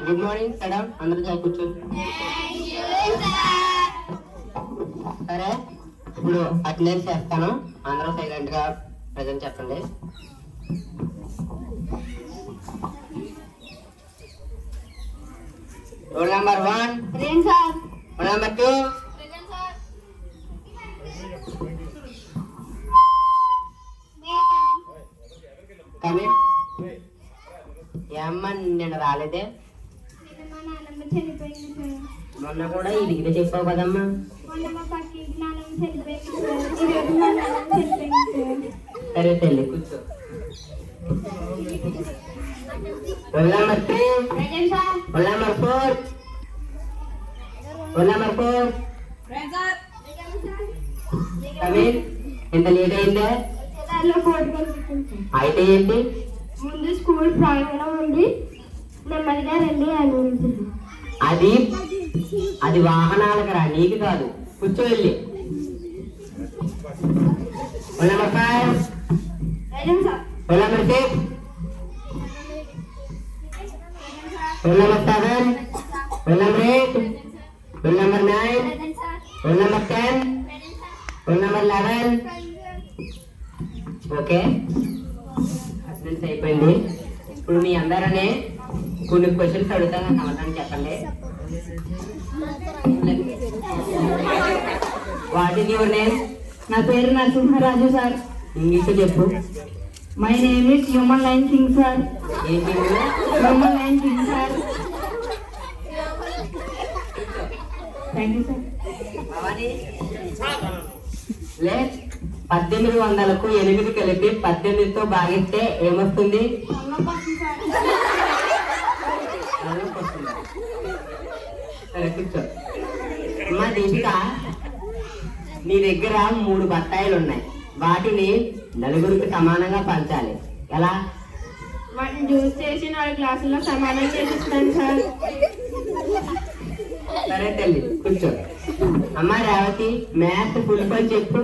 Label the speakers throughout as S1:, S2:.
S1: Good morning madam అందరూ చాలా కూర్చోండి సరే ఇప్పుడు అటెండెన్స్ చేస్తాను. అందరూ సైలెంట్గా ప్రజెంట్ చెప్పండి. Roll number one roll number two ఏమ్మా నిన్న రాలేదే మొన్న కూడా ఇది ఇదే చెప్పావు కదమ్మా.
S2: సార్.
S1: తల్లి కూర్చో. ఇంత లేట్ అయిందే? అయితే ఏంటి?
S2: ముందు స్కూల్ ప్రాంగణం ఉంది. నెమ్మదిగా రండి అని
S1: అది అది వాహనాలకు రా నీకు కాదు. కూర్చో వెళ్ళి. Number nine number ten number eleven okay attendance అయిపోయింది. ఇప్పుడు మీ అందరనే కొన్ని క్వశ్చన్స్ అడుగుతాను సమాధానం చెప్పండి. వాట్ ఇస్ యువర్ నేమ్
S3: నా పేరు నరసింహరాజు సార్.
S1: ఇంగ్లీష్ చెప్పు.
S3: My name is human line king sir
S1: ఏంటి?
S3: Human line king sir thank you sir
S1: Bhavani? పద్దెనిమిది వందలకు ఎనిమిది కలిపి పద్దెనిమిదితో భాగిస్తే ఏమొస్తుంది. సరే కూర్చో. అమ్మా దీపిక నీ దగ్గర మూడు బత్తాయిలు ఉన్నాయి వాటిని నలుగురికి సమానంగా పంచాలి. ఎలా?
S2: వాటిని జ్యూస్ చేసి నాలుగు గ్లాసుల్లో సమానం చేసిస్తాను సార్.
S1: సరే తల్లి కూర్చో. అమ్మా రేవతి మ్యాథ్ ఫుల్ పని చెప్పు.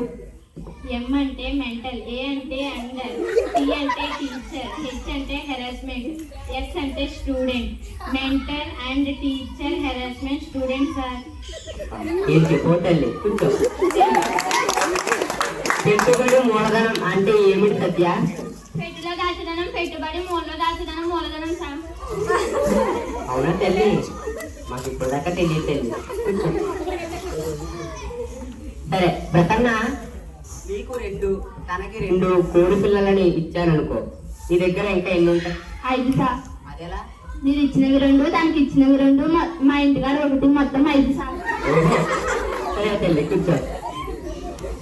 S2: ఎం అంటే మెంటల్ ఏ అంటే అండర్ టీ అంటే టీచర్ హెచ్ అంటే హెరాస్మెంట్ ఎస్ అంటే student mentor and teacher harassment student sir
S1: ఏం పెట్టుబడి మూలధనం అంటే ఏమిటి సత్య?
S2: పెట్టులో దాచదనం పెట్టుబడి మూలలో దాచదనం మూలధనం సార్.
S1: అవునా తల్లి? మాకు ఇప్పుడు దాకా తెలియదు తల్లి సరే రెండు తనకి రెండు కోడి పిల్లలని ఇచ్చాననుకో నీ దగ్గర ఇంకా ఎన్ని ఉంటాయి?
S2: ఐదు సార్
S1: అదేలా
S2: మీరు ఇచ్చినవి రెండు దానికి ఇచ్చినవి రెండు మా- ఇంటిగారు ఒకటి మొత్తం ఐదు సార్
S1: తల్లి కూర్చో.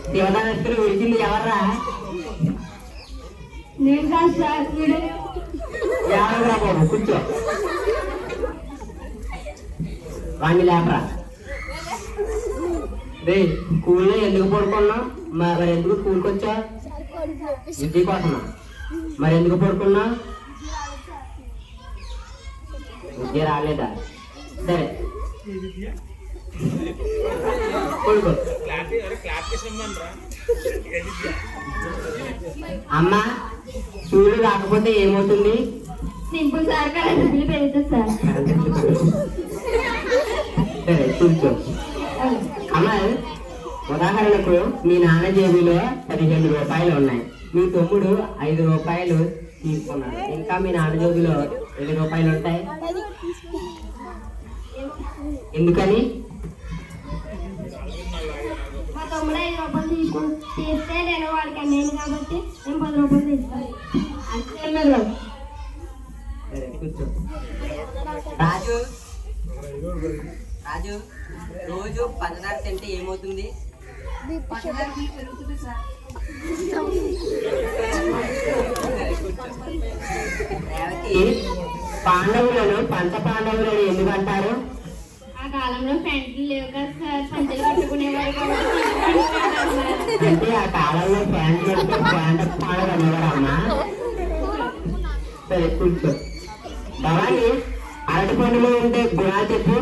S1: శివదానస్తులు విడిచింది ఎవర్రా?
S2: నేను కాదు సార్ వీడు.
S1: బాబు? కూర్చో. వాణ్ణి లేపరా. రే స్కూల్లో ఎందుకు పడుకున్నావు? మరి ఎందుకు స్కూల్కి వచ్చా ఇంటి కోసమా మరి ఎందుకు పడుకున్నా? విద్య రాలేదా? సరే. పడుకో. అమ్మ సూర్యుడు రాకపోతే ఏమవుతుంది?
S2: సింపుల్ పెరుగుతుంది సార్.
S1: సరే కూర్చో. అమ్మాయి ఉదాహరణకు మీ నాన్న జేబులో పదిహేను రూపాయలు ఉన్నాయి. మీ తమ్ముడు ఐదు రూపాయలు తీసుకున్నాడు. ఇంకా మీ నాన్న జేబులో ఎన్ని రూపాయలు ఉంటాయి? ఎందుకని?
S2: మా తమ్ముడు ఐదు రూపాయలు తీసుకుని తీస్తే నేను వాడికి అన్నాను కాబట్టి నేను పది రూపాయలు తీస్తాను. అంతే మేడం
S1: సరే కూర్చో. రాజు రాజు రోజు పంచదార తింటే ఏమవుతుంది? పాండవులను పంచ పాండవులను ఎందుకు అంటారు
S2: ఆ కాలంలో ప్యాంట్లు లేవు కదా సార్. పంచలు కట్టుకునేవారు కాబట్టి
S1: అంటే ఆ కాలంలో ప్యాంట్ పెడితే ప్యాంట్ పాడలు అనేవారమ్మా సరే కూర్చో. భవాని అరటి పండులో ఉంటే గుణాలు చెప్పు.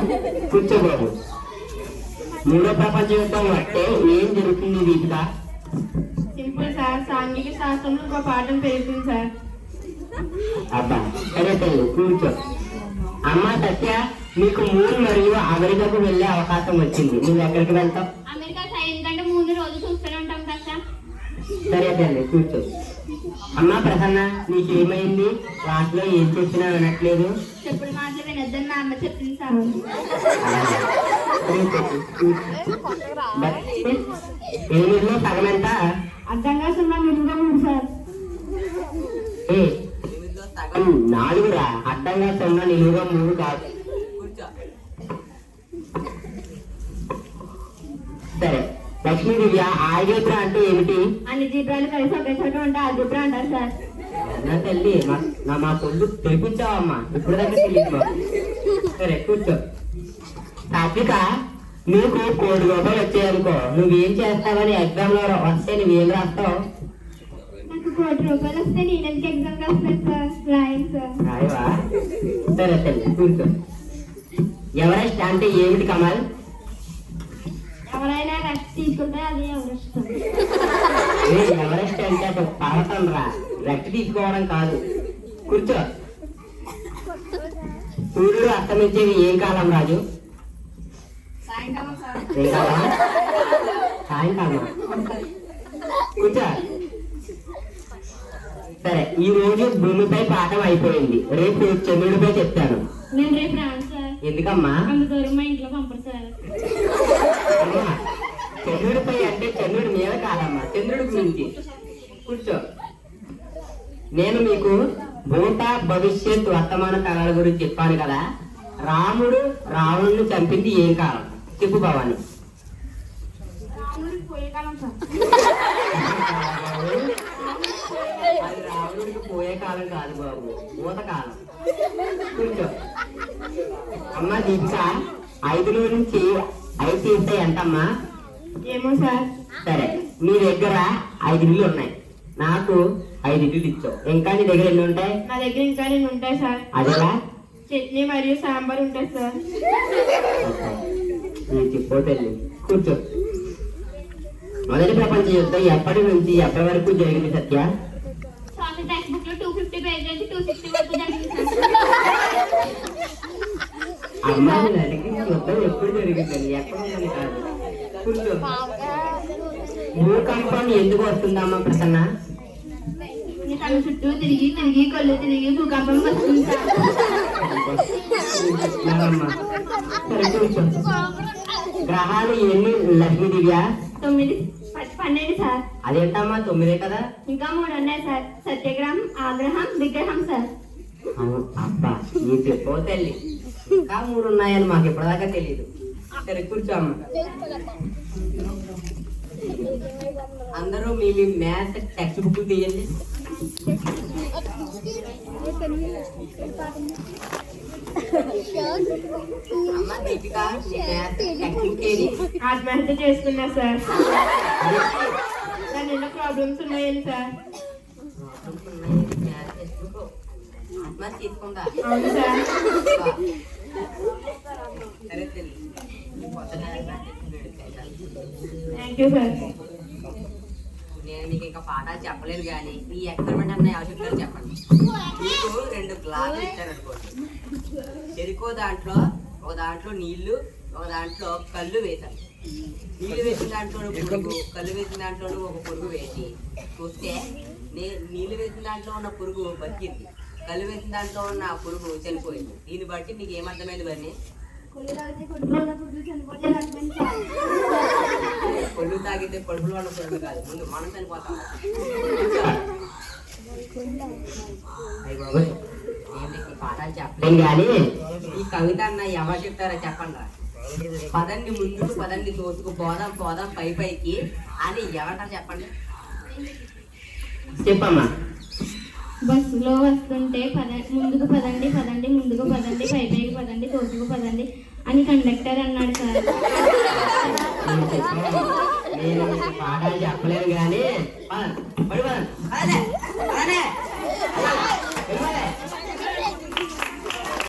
S1: అబ్బా, కూర్చో బాబు మూడో ప్రపంచ యుద్ధం వస్తే ఏం జరుగుతుంది దీపిక?
S2: సింపుల్ సార్ సాంఘిక శాస్త్రంలో ఒక పాఠం సార్.
S1: అబ్బా సరే తల్లి కూర్చో. అమ్మ సత్య మీకు మూడు మరియు అమెరికాకు వెళ్ళే అవకాశం వచ్చింది. నువ్వు ఎక్కడికి వెళ్తావు?
S2: అమెరికా రోజు చూస్తూనే ఉంటాం కదా సార్.
S1: తల్లి కూర్చో. అమ్మ ప్రసన్న నీకేమైంది? క్లాస్లో ఏం చెప్పినా వినట్లేదు.
S2: చెప్పుడు అమ్మ చెప్పింది సార్.
S1: ఎనిమిదిలో సగం ఎంత?
S3: సున్నా నిలువుగా మూడు సార్.
S1: సగం నాలుగురా? అడ్డంగా సున్నా నిలువుగా మూడు కాదు. సరే లక్ష్మీ దివ్య ఆల్జీబ్రా అంటే ఏమిటి?
S2: అన్ని జీబ్రాలు కలిసి ఒకే చోట ఉంటే ఆల్జిబ్రా అంటారు సార్.
S1: నా తల్లి నా మా పొద్దు తెప్పించావమ్మా ఇప్పుడు దాకా తెలియదు. సరే కూర్చో. సాత్విక నీకు కోటి రూపాయలు వచ్చాయనుకో నువ్వేం చేస్తావని ఎగ్జామ్లో వస్తే నువ్వేం రాస్తావు?
S2: నాకు కోటి రూపాయలు వస్తే నేను ఎందుకు ఎగ్జామ్ రాస్తాను సార్ రాయను సార్
S1: రాయవా? సరే తల్లి కూర్చో. ఎవరెస్ట్ అంటే ఏమిటి కమల్?
S2: ఎవరైనా రెస్ట్ తీసుకుంటే అది ఎవరెస్ట్.
S1: ఏ ఎవరెస్ట్ అంటే ఒక పర్వతం రా రెక్ట్ తీసుకోవడం కాదు. కూర్చో. సూర్యుడు అస్తమించేది ఏం కాలం రాజు?
S2: సాయంకాలం.
S1: కూర్చో. సరే ఈ రోజు భూమిపై పాఠం అయిపోయింది. రేపు చంద్రుడిపై చెప్తాను.
S2: నేను రేపు రాను సార్.
S1: ఎందుకమ్మా?
S2: అంత దూరం మా ఇంట్లో పంపరు సార్.
S1: అమ్మా, చంద్రుడిపై అంటే చంద్రుడి మీద కాదమ్మా చంద్రుడి గురించి. కూర్చో. నేను మీకు భూత భవిష్యత్ వర్తమాన కాలాల గురించి చెప్పాను కదా. రాముడు రావణుని చంపింది ఏం కాలం? చెప్పు భవాని. రావణుడికి పోయే కాలం కాదు బాబు. భూత కాలం. కూర్చో. అమ్మ దీక్ష ఐదులో నుంచి ఐదు తీస్తే ఎంతమ్మా?
S2: ఏమో సార్.
S1: సరే మీ దగ్గర ఐదు ఇల్లు ఉన్నాయి నాకు ఐదు ఇల్లు ఇచ్చావు. ఇంకా నీ దగ్గర ఎన్ని ఉంటాయి?
S2: నా దగ్గర ఇంకా నేను ఉంటాయి సార్?
S1: అదేలా
S2: చట్నీ మరియు సాంబార్ ఉంటాయి సార్.
S1: నేను చెప్పోతల్లి కూర్చో. మొదటి ప్రపంచ యుద్ధం ఎప్పటి నుంచి ఎప్పటి వరకు జరిగింది సత్య?
S2: స్వామి టెక్స్ట్ బుక్లో టూ ఫిఫ్టీ పేజ్ నుంచి టూ సిక్స్టీ వరకు జరిగింది
S1: అమ్మాయిని అడిగి యుద్ధం ఎప్పుడు జరిగిందని ఎక్కడ ఉందని కాదు. కూర్చో. భూకంపం ఎందుకు వస్తుందమ్మా ప్రసన్న?
S2: కళ్ళ చుట్టూ తిరిగి తిరిగి కళ్ళు తిరిగి భూకంపం వస్తుంది
S1: గ్రహాలు ఎన్ని లక్ష్మీ దివ్య?
S2: తొమ్మిది. పన్నెండు సార్.
S1: అదేంటమ్మా తొమ్మిదే కదా?
S2: ఇంకా మూడు ఉన్నాయి సార్. సత్యగ్రహం ఆగ్రహం విగ్రహం సార్.
S1: అబ్బా నీ చెప్పో తల్లి. ఇంకా మూడు ఉన్నాయని మాకు ఇప్పటిదాకా తెలియదు సరే కూర్చో అమ్మ. అందరూ మీ మీ మ్యాథ్ టెక్స్ట్ బుక్ తీయండి.
S2: ఆత్మహత్య చేసుకున్నా సార్ దాని ఎన్నో ప్రాబ్లమ్స్ ఉన్నాయండి సార్
S1: మ్యాథ్ టెక్స్ట్
S2: అవును సార్ థ్యాంక్ యూ సార్
S1: పాఠాలు చెప్పలేదు కానీ ఈ ఎక్స్పెరిమెంట్ అన్న ఎవరు చెప్పండి. మీకు రెండు గ్లాసులు ఇచ్చారనుకోండి. చెరుకో దాంట్లో ఒక దాంట్లో నీళ్ళు ఒక దాంట్లో కళ్ళు వేశాను నీళ్ళు వేసిన దాంట్లో పురుగు కళ్ళు వేసిన దాంట్లో ఒక పురుగు వేసి చూస్తే నే- నీళ్ళు వేసిన దాంట్లో ఉన్న పురుగు బతికింది. కళ్ళు వేసిన దాంట్లో ఉన్న పురుగు చనిపోయింది. దీన్ని బట్టి మీకు ఏమర్థమైంది బన్నీ? కొళ్ళు తాగితే ఉన్న పురుగు కాదు. ముందు మనం చనిపోతాం. పాఠాలు చెప్పలేను. కానీ ఈ కవిత అన్న ఎవరు చెప్తారో చెప్పండి పదండి ముందుకు పదండి తోసుకు పోదాం పోదాం పై పైకి అని ఎవరంటారు చెప్పండి? చెప్పమ్మా.
S2: బస్సులో వస్తుంటే పద ముందుకు పదండి పదండి ముందుకు పదండి పై పైకి పదండి తోసుకు పదండి. అని కండక్టర్ అన్నాడు సార్
S1: నేను చెప్పాను. నేను నీకు పాఠాలు చెప్పలేను కానీ పద, పడి పద. పదలే, పదలే.